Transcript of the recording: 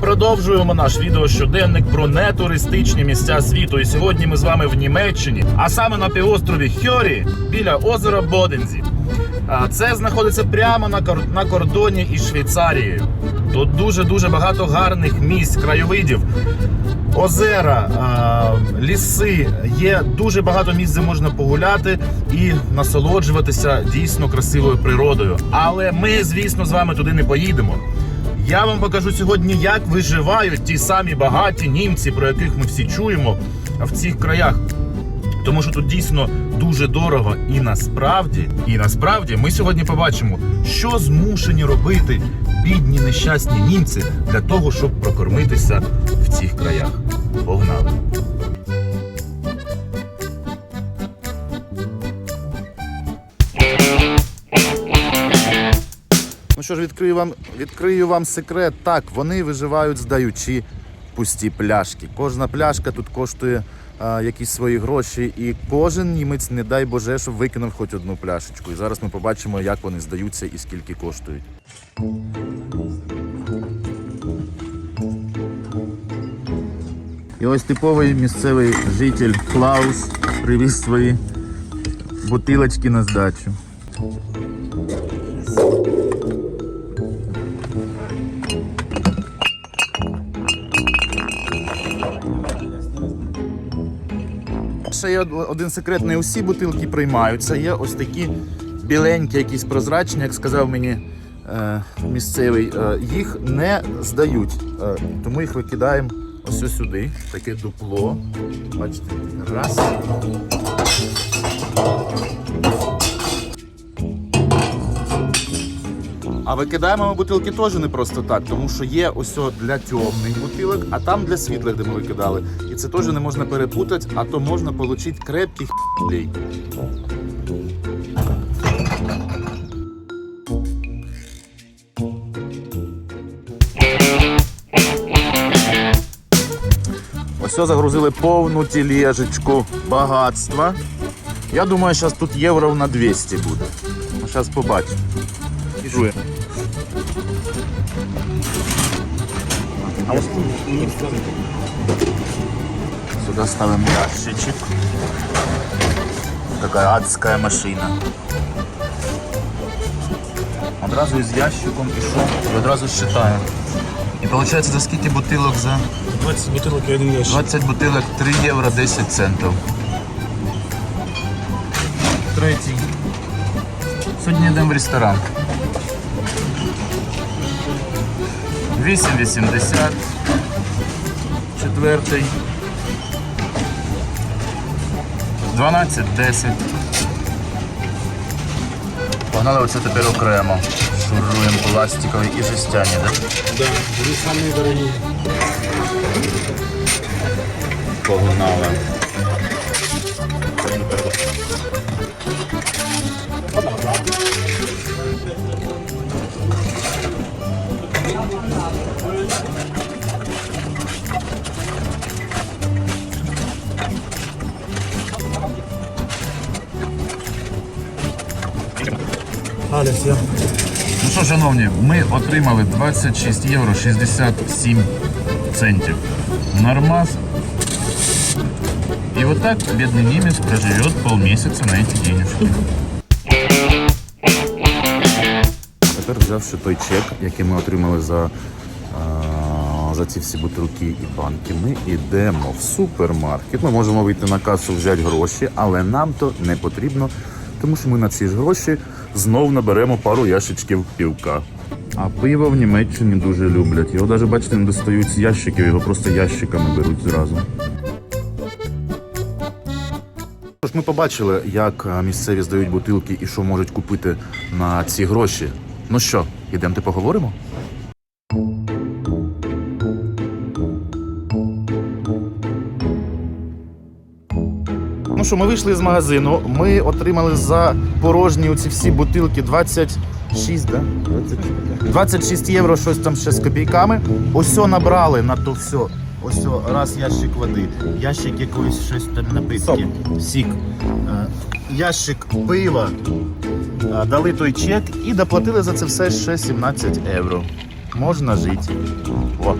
Продовжуємо наш відеощоденник про нетуристичні місця світу. І сьогодні ми з вами в Німеччині, а саме на півострові Хьорі біля озера Бодензі. Це знаходиться прямо на кордоні із Швейцарією. Тут дуже дуже багато гарних місць, краєвидів, озера, ліси. Є дуже багато місць, де можна погуляти і насолоджуватися дійсно красивою природою. Але ми, звісно, з вами туди не поїдемо. Я вам покажу сьогодні, як виживають ті самі багаті німці, про яких ми всі чуємо в цих краях. Тому що тут дійсно дуже дорого, і насправді, і насправді ми сьогодні побачимо, що змушені робити бідні нещасні німці для того, щоб прокормитися в цих краях. Погнали! Ну що ж, відкрию вам, відкрию вам секрет. Так, вони виживають, здаючи пусті пляшки. Кожна пляшка тут коштує а, якісь свої гроші, і кожен німець, не дай Боже, щоб викинув хоч одну пляшечку. І зараз ми побачимо, як вони здаються і скільки коштують. І ось типовий місцевий житель Клаус привіз свої бутилочки на здачу. Ще є один секрет, не усі бутилки приймаються. Є ось такі біленькі, якісь прозрачні, як сказав мені місцевий. Е, їх не здають. Е, тому їх викидаємо ось сюди. Таке дупло. Бачите, раз. А викидаємо ми бутилки теж не просто так, тому що є ось для темних бутилок, а там для світлих, де ми викидали. І це теж не можна перепутати, а то можна отримати крепких людей. О, загрузили повну тележечку багатства. Я думаю, зараз тут євро на 200 буде. Ну, Зараз побачимо. Жує. А ось Сюда ставим ящичек. Такая адская машина. Одразу із ящиком пішов і одразу считаю. І виходить за скільки бутилок за 20 бутылок и один ящик. 20 бутилок 3 євро 10 центів. Третій. Сьогодні йдемо в ресторан. 8,80. Четвертий. 12,10. Погнали оце тепер окремо. Шуруємо пластикові і жестяні, так? Да, они самые дорогие. Погнали. Алекс, я. Ну що, шановні, ми отримали 26 євро 67 центів. Нормас. И вот так бедный немец проживет полмесяца на эти денежки. Тепер взявши той чек, який ми отримали за, а, за ці всі бутилки і банки, ми йдемо в супермаркет. Ми можемо вийти на касу, взяти гроші, але нам то не потрібно, тому що ми на ці ж гроші знов наберемо пару ящичків півка. А пиво в Німеччині дуже люблять. Його навіть, бачите, не достають з ящиків, його просто ящиками беруть зразу. Тож ми побачили, як е, місцеві здають бутилки і що можуть купити на ці гроші. Ну що, ідемте поговоримо? Ну що, ми вийшли з магазину. Ми отримали за порожні ці всі бутилки 26, да? 26 євро, щось там ще з копійками. Ось набрали на то все. Ось все, раз ящик води, ящик якоїсь щось там напитки, сік, е, ящик пива. Е, Дали той чек і доплатили за це все ще 17 євро. Можна жити. О.